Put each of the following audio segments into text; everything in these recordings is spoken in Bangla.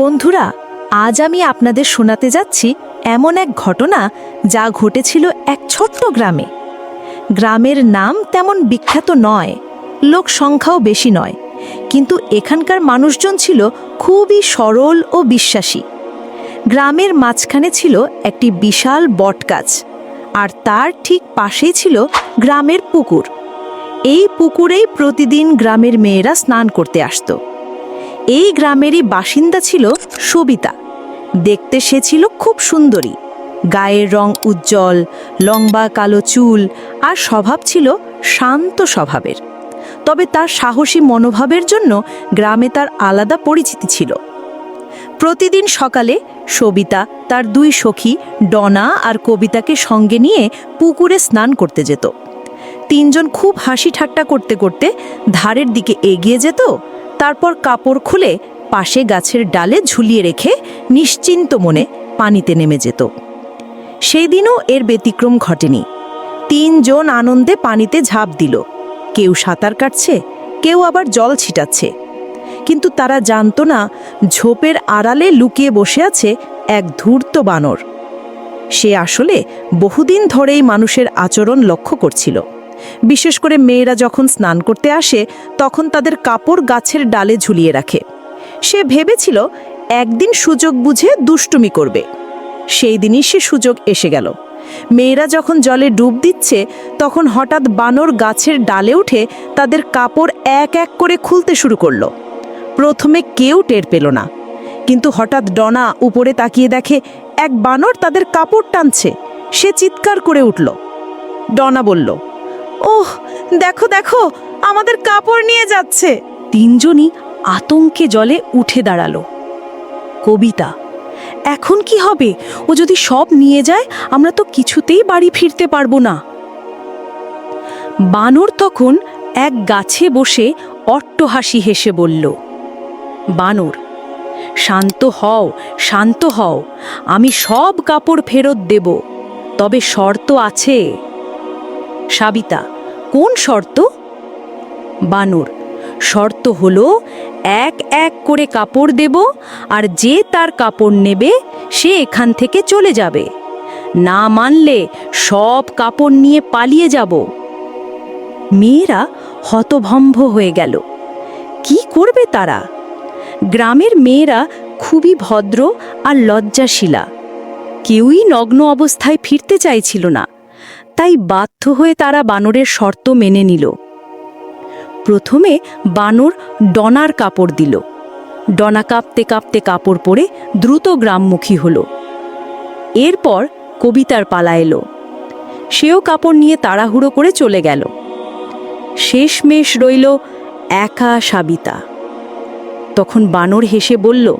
বন্ধুরা, আজ আমি আপনাদের শোনাতে যাচ্ছি এমন এক ঘটনা যা ঘটেছিল এক ছোট্ট গ্রামে। গ্রামের নাম তেমন বিখ্যাত নয়, লোক সংখ্যাও বেশি নয়, কিন্তু এখানকার মানুষজন ছিল খুবই সরল ও বিশ্বাসী। গ্রামের মাঝখানে ছিল একটি বিশাল বটগাছ আর তার ঠিক পাশেই ছিল গ্রামের পুকুর। এই পুকুরেই প্রতিদিন গ্রামের মেয়েরা স্নান করতে আসতো। এই গ্রামেরই বাসিন্দা ছিল সবিতা। দেখতে সে ছিল খুব সুন্দরী। গায়ের রং উজ্জ্বল, লম্বা কালো চুল আর স্বভাব ছিল শান্ত স্বভাবের। তবে তার সাহসী মনোভাবের জন্য গ্রামে তার আলাদা পরিচিতি ছিল। প্রতিদিন সকালে সবিতা, তার দুই সখী, ডনা আর কবিতাকে সঙ্গে নিয়ে পুকুরে স্নান করতে যেত। তিনজন খুব হাসি ঠাট্টা করতে করতে ধারের দিকে এগিয়ে যেত তারপর কাপড় খুলে পাশে গাছের ডালে ঝুলিয়ে রেখে নিশ্চিন্ত মনে পানিতে নেমে যেত। সেই দিনও এর ব্যতিক্রম ঘটেনি। তিনজন আনন্দে পানিতে ঝাঁপ দিল। কেউ সাঁতার কাটছে, কেউ আবার জল ছিটাচ্ছে। কিন্তু তারা জানতো না ঝোপের আড়ালে লুকিয়ে বসে আছে এক ধূর্ত বানর। সে আসলে বহুদিন ধরেই মানুষের আচরণ লক্ষ্য করছিল। বিশেষ করে মেয়েরা যখন স্নান করতে আসে, তখন তাদের কাপড় গাছের ডালে ঝুলিয়ে রাখে। সে ভেবেছিল, একদিন সুযোগ বুঝে দুষ্টুমি করবে। সেই দিনই সে সুযোগ এসে গেল। মেয়েরা যখন জলে ডুব দিচ্ছে, তখন হঠাৎ বানর গাছের ডালে উঠে তাদের কাপড় এক এক করে খুলতে শুরু করল। প্রথমে কেউ টের পেল না। কিন্তু হঠাৎ ডনা উপরে তাকিয়ে দেখে, এক বানর তাদের কাপড় টানছে। সে চিৎকার করে উঠল। ডনা বলল ওহ, দেখো দেখো, আমাদের কাপড় নিয়ে যাচ্ছে। তিনজনই আতঙ্কে জলে উঠে দাঁড়াল। কবিতা, এখন কি হবে? ও যদি সব নিয়ে যায়, আমরা তো কিছুতেই বাড়ি ফিরতে পারব না। বানর তখন এক গাছে বসে অট্টহাসি হেসে বলল, বানর, শান্ত হও শান্ত হও। আমি সব কাপড় ফেরত দেব, তবে শর্ত আছে। সাবিতা কোন শর্ত? বানর, শর্ত হলো এক এক করে কাপড় দেব আর যে তার কাপড় নেবে সে এখান থেকে চলে যাবে। না মানলে সব কাপড় নিয়ে পালিয়ে যাব। মেয়েরা হতভম্ব হয়ে গেল। কি করবে তারা? গ্রামের মেয়েরা খুবই ভদ্র আর লজ্জাশীলা। কেউই নগ্ন অবস্থায় ফিরতে চাইছিল না। তাই বাধ্য হয়ে তারা বানরের শর্ত মেনে নিল। প্রথমে বানর ডনার কাপড় দিল। ডনা কাঁপতে কাঁপতে কাপড় পরে দ্রুত গ্রামমুখী হল। এরপর কবিতার পালা এলো। সেও কাপড় নিয়ে তাড়াহুড়ো করে চলে গেল। শেষমেশ রইল একা সাবিতা। তখন বানর হেসে বলল,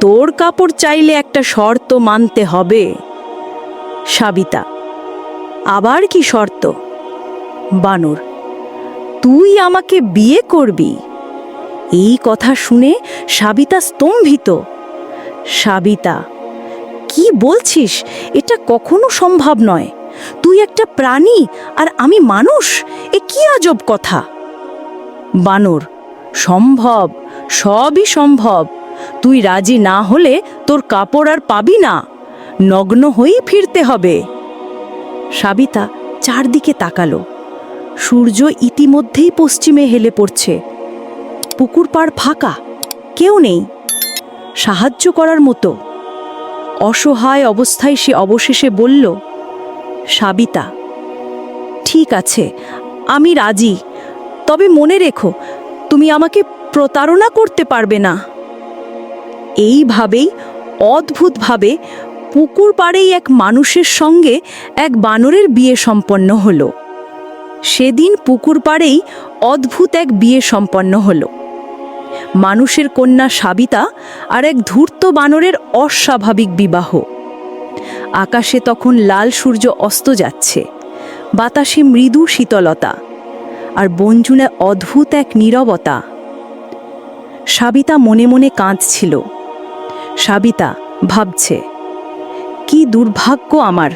তোর কাপড় চাইলে একটা শর্ত মানতে হবে। সাবিতা আবার কি শর্ত? বানর, তুই আমাকে বিয়ে করবি। এই কথা শুনে সাবিতা স্তম্ভিত। সাবিতা, কি বলছিস? এটা কখনো সম্ভব নয়। তুই একটা প্রাণী আর আমি মানুষ? এ কি আজব কথা? বানর, সম্ভব, সবই সম্ভব। তুই রাজি না হলে তোর কাপড় আর পাবি না। নগ্ন হয়েই ফিরতে হবে। সাবিতা চারদিকে তাকালো। সূর্য ইতিমধ্যেই পশ্চিমে হেলে পড়ছে। পুকুর পাড় ফাঁকা, কেউ নেই। সাহায্য করার মতো। অসহায় অবস্থায় সে অবশেষে বলল, সাবিতা, ঠিক আছে, আমি রাজি। তবে মনে রেখো, তুমি আমাকে প্রতারণা করতে পারবে না। এইভাবেই, অদ্ভুতভাবে পুকুর পাড়েই এক মানুষের সঙ্গে এক বানরের বিয়ে সম্পন্ন হলো। সেদিন পুকুর পাড়েই অদ্ভুত এক বিয়ে সম্পন্ন হলো। মানুষের কন্যা সাবিতা আর এক ধূর্ত বানরের অস্বাভাবিক বিবাহ। আকাশে তখন লাল সূর্য অস্ত যাচ্ছে, বাতাসে মৃদু শীতলতা, আর বঞ্জুনে অদ্ভুত এক নীরবতা। সাবিতা মনে মনে কাঁদছিল। সাবিতা ভাবছে কি দুর্ভাগ্য আমার।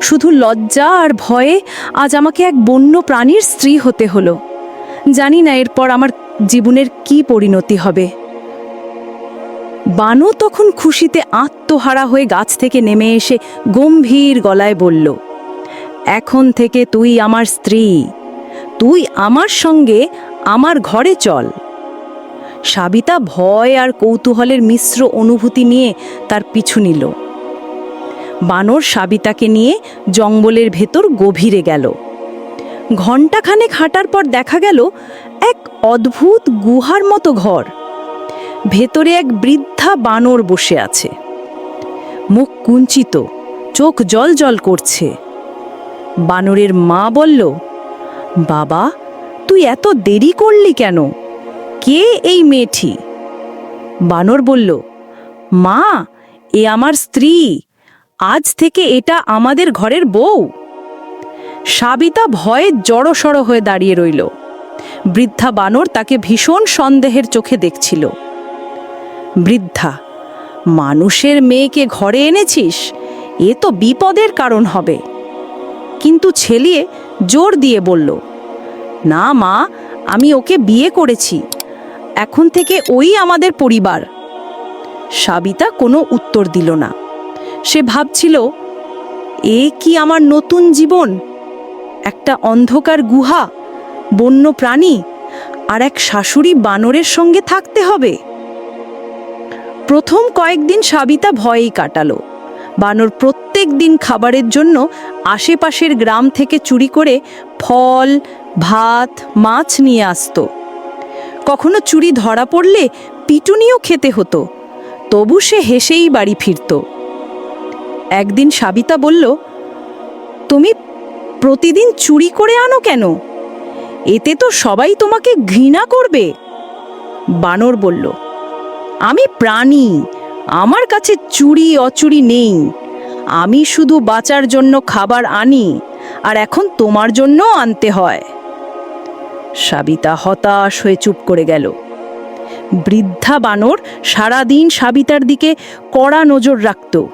শুধু লজ্জা আর ভয়ে আজ আমাকে এক বন্য প্রাণীর স্ত্রী হতে হলো। জানি না এরপর আমার জীবনের কি পরিণতি হবে। বানু তখন খুশিতে আত্মহারা হয়ে গাছ থেকে নেমে এসে গম্ভীর গলায় বলল, এখন থেকে তুই আমার স্ত্রী। তুই আমার সঙ্গে আমার ঘরে চল। সাবিতা ভয় আর কৌতূহলের মিশ্র অনুভূতি নিয়ে তার পিছু নিল। বানর সাবিতাকে নিয়ে জঙ্গলের ভেতর গভীরে গেল। ঘণ্টাখানেক হাঁটার পর দেখা গেল এক অদ্ভুত গুহার মতো ঘর। ভেতরে এক বৃদ্ধা বানর বসে আছে। মুখ কুঞ্চিত, চোখ জল জল করছে। বানরের মা বলল, বাবা, তুই এত দেরি করলি কেন? কে এই মেয়েটি? বানর বলল, মা, এ আমার স্ত্রী। আজ থেকে এটা আমাদের ঘরের বউ। সাবিতা ভয়ে জড়সড় হয়ে দাঁড়িয়ে রইল। বৃদ্ধা বানর তাকে ভীষণ সন্দেহের চোখে দেখছিল। বৃদ্ধা, মানুষের মেয়েকে ঘরে এনেছিস? এ তো বিপদের কারণ হবে। কিন্তু ছেলিয়ে জোর দিয়ে বলল, না মা, আমি ওকে বিয়ে করেছি। এখন থেকে ওই আমাদের পরিবার। সাবিতা কোনো উত্তর দিল না। সে ভাবছিল, এ কি আমার নতুন জীবন? একটা অন্ধকার গুহা, বন্য প্রাণী, আর এক শাশুড়ি বানরের সঙ্গে থাকতে হবে? প্রথম কয়েকদিন সাবিতা ভয়েই কাটালো। বানর প্রত্যেক দিন খাবারের জন্য আশেপাশের গ্রাম থেকে চুরি করে ফল, ভাত, মাছ নিয়ে আসতো। কখনো চুরি ধরা পড়লে পিটুনিও খেতে হতো। তবু সে হেসেই বাড়ি ফিরত। একদিন সাবিতা বলল, তুমি প্রতিদিন চুরি করে আনো কেন? এতে তো সবাই তোমাকে ঘৃণা করবে। বানর বলল, আমি প্রাণী, আমার কাছে চুরি অচুরি নেই। আমি শুধু বাঁচার জন্য খাবার আনি, আর এখন তোমার জন্য আনতে হয়। সাবিতা হতাশ হয়ে চুপ করে গেল। বৃদ্ধা বানর সারাদিন সাবিতার দিকে কড়া নজর রাখত।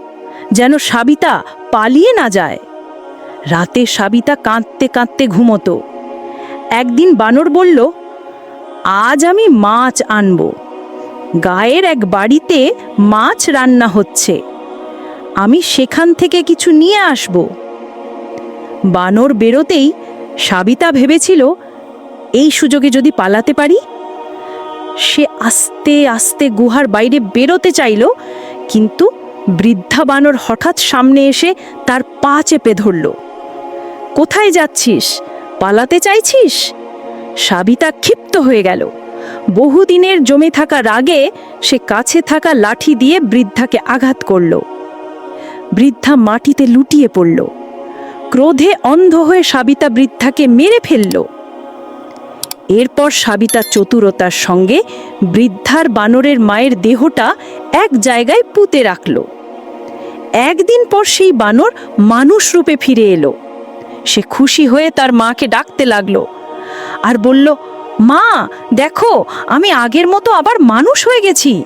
যেন সাবিতা পালিয়ে না যায়। রাতে সাবিতা কাঁদতে কাঁদতে ঘুমতো। একদিন বানর বলল, আজ আমি মাছ আনব। গায়ের এক বাড়িতে মাছ রান্না হচ্ছে। আমি সেখান থেকে কিছু নিয়ে আসব। বানর বেরোতেই সাবিতা ভেবেছিল, এই সুযোগে যদি পালাতে পারি? সে আস্তে আস্তে গুহার বাইরে বেরোতে চাইল, কিন্তু বৃদ্ধা বানর হঠাৎ সামনে এসে তার পা চেপে ধরল। কোথায় যাচ্ছিস? পালাতে চাইছিস? সাবিতা ক্ষিপ্ত হয়ে গেল। বহুদিনের জমে থাকা রাগে সে কাছে থাকা লাঠি দিয়ে বৃদ্ধাকে আঘাত করল। বৃদ্ধা মাটিতে লুটিয়ে পড়ল। ক্রোধে অন্ধ হয়ে সাবিতা বৃদ্ধাকে মেরে ফেলল। এরপর সাবিতা চতুরতার সঙ্গে বৃদ্ধার বানরের মায়ের দেহটা এক জায়গায় পুঁতে রাখল। একদিন পর সেই বানর মানুষ রূপে ফিরে এলো। সে খুশি হয়ে তার মাকে ডাকতে লাগল আর বলল, মা, দেখো, আমি আগের মতো আবার মানুষ হয়ে গেছি।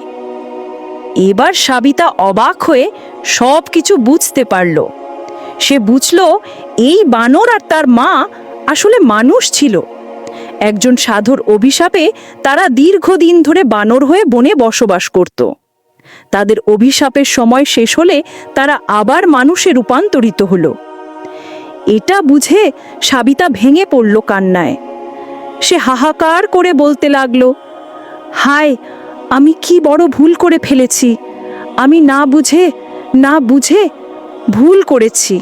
এবার সাবিতা অবাক হয়ে সব কিছু বুঝতে পারল। সে বুঝল, এই বানর আর তার মা আসলে মানুষ ছিল। একজন সাধুর অভিশাপে তারা দীর্ঘদিন ধরে বানর হয়ে বনে বসবাস করত। তাদের অভিশাপের সময় শেষ হলে তারা আবার মানুষে রূপান্তরিত হলো। এটা বুঝে সাবিতা ভেঙে পড়ল কান্নায়। সে হাহাকার করে বলতে লাগল, হায়, আমি কি বড় ভুল করে ফেলেছি। আমি না বুঝে না বুঝে ভুল করেছি।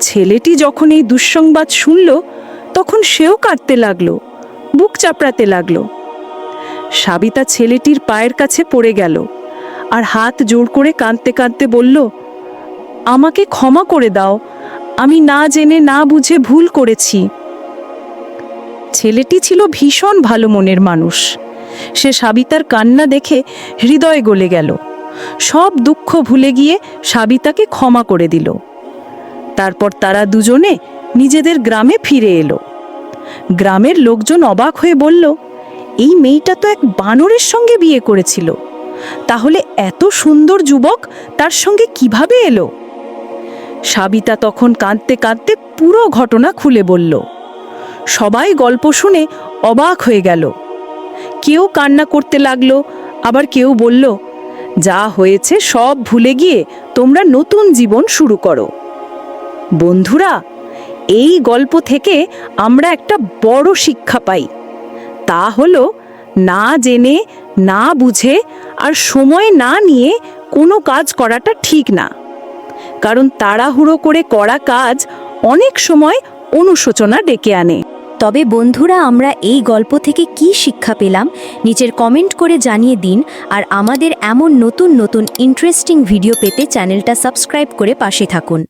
ছেলেটি যখন এই দুঃসংবাদ শুনল, তখন সেও কাঁদতে লাগল, বুক চাপড়াতে লাগল। সাবিতা ছেলেটির পায়ের কাছে পড়ে গেল আর হাত জোর করে কাঁদতে কাঁদতে বলল, আমাকে ক্ষমা করে দাও, আমি না জেনে না বুঝে ভুল করেছি। ছেলেটি ছিল ভীষণ ভালো মনের মানুষ। সে সাবিতার কান্না দেখে হৃদয় গলে গেল। সব দুঃখ ভুলে গিয়ে সাবিতাকে ক্ষমা করে দিল। তারপর তারা দুজনে নিজেদের গ্রামে ফিরে এলো। গ্রামের লোকজন অবাক হয়ে বলল এই মেয়েটা তো এক বানরের সঙ্গে বিয়ে করেছিল। তাহলে এত সুন্দর যুবক তার সঙ্গে কীভাবে এলো? সাবিতা তখন কাঁদতে কাঁদতে পুরো ঘটনা খুলে বলল। সবাই গল্প শুনে অবাক হয়ে গেল। কেউ কান্না করতে লাগল, আবার কেউ বলল, যা হয়েছে সব ভুলে গিয়ে তোমরা নতুন জীবন শুরু করো। বন্ধুরা, এই গল্প থেকে আমরা একটা বড় শিক্ষা পাই। তা হলো, না জেনে, না বুঝে আর সময় না নিয়ে কোনো কাজ করাটা ঠিক না। কারণ তাড়াহুড়ো করে করা কাজ অনেক সময় অনুশোচনা ডেকে আনে। তবে বন্ধুরা, আমরা এই গল্প থেকে কি শিক্ষা পেলাম নিচের কমেন্ট করে জানিয়ে দিন আর আমাদের এমন নতুন নতুন ইন্টারেস্টিং ভিডিও পেতে চ্যানেলটা সাবস্ক্রাইব করে পাশে থাকুন।